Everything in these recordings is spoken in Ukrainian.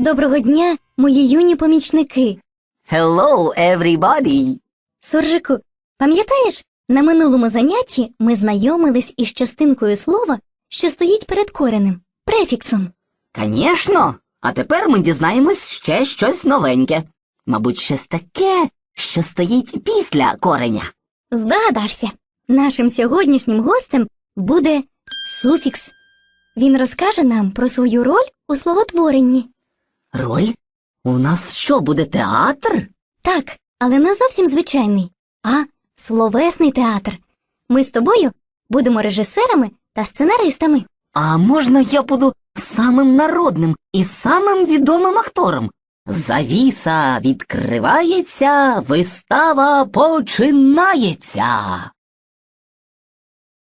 Доброго дня, мої юні помічники. Hello, everybody! Суржику, пам'ятаєш, на минулому занятті ми знайомились із частинкою слова, що стоїть перед коренем, префіксом. Конечно. А тепер ми дізнаємось ще щось новеньке. Мабуть, щось таке, що стоїть після кореня. Здогадався, нашим сьогоднішнім гостем буде суфікс. Він розкаже нам про свою роль у словотворенні. Роль? У нас що, буде театр? Так, але не зовсім звичайний, а словесний театр. Ми з тобою будемо режисерами та сценаристами. А можна я буду самим народним і самим відомим актором? Завіса відкривається, вистава починається.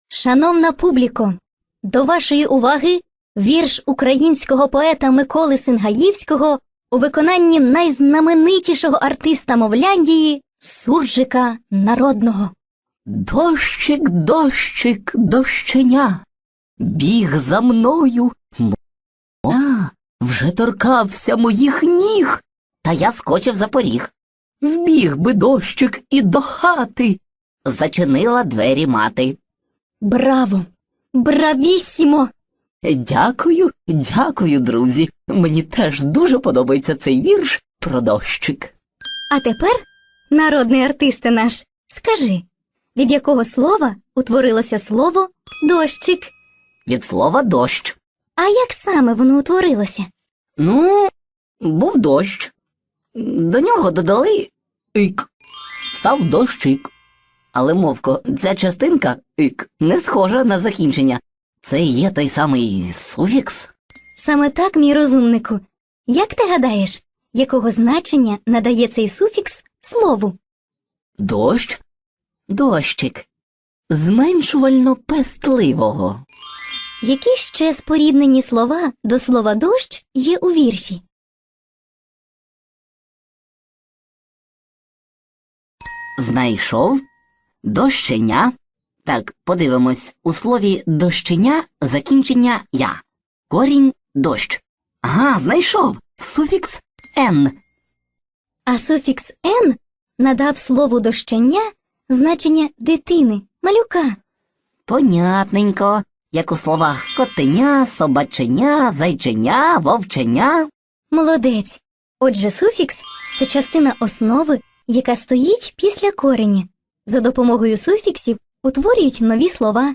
Шановна публіко, до вашої уваги вірш українського поета Миколи Сингаївського у виконанні найзнаменитішого артиста Мовляндії Суржика Народного. Дощик, дощик, дощеня, біг за мною, моя, вже торкався моїх ніг, та я скочив за поріг. Вбіг би дощик і до хати. Зачинила двері мати. Браво! Бравіссімо! Дякую, дякую, друзі. Мені теж дуже подобається цей вірш про дощик. А тепер, народний артисте наш, скажи, від якого слова утворилося слово дощик? Від слова дощ. А як саме воно утворилося? Ну, був дощ. До нього додали ик. Став дощик. Але, мовко, ця частинка ик не схожа на закінчення. Це і є той самий суфікс. Саме так, мій розумнику. Як ти гадаєш, якого значення надає цей суфікс слову? Дощ, дощик. Зменшувально пестливого. Які ще споріднені слова до слова дощ є у вірші? Знайшов дощеня. Так, подивимось, у слові дощеня закінчення я. Корінь дощ. Ага, знайшов. Суфікс н. А суфікс «н» надав слову дощення значення дитини, малюка. Понятненько, як у словах котеня, собаченя, зайченя, вовченя. Молодець. Отже, суфікс це частина основи, яка стоїть після кореня. За допомогою суфіксів утворюють нові слова.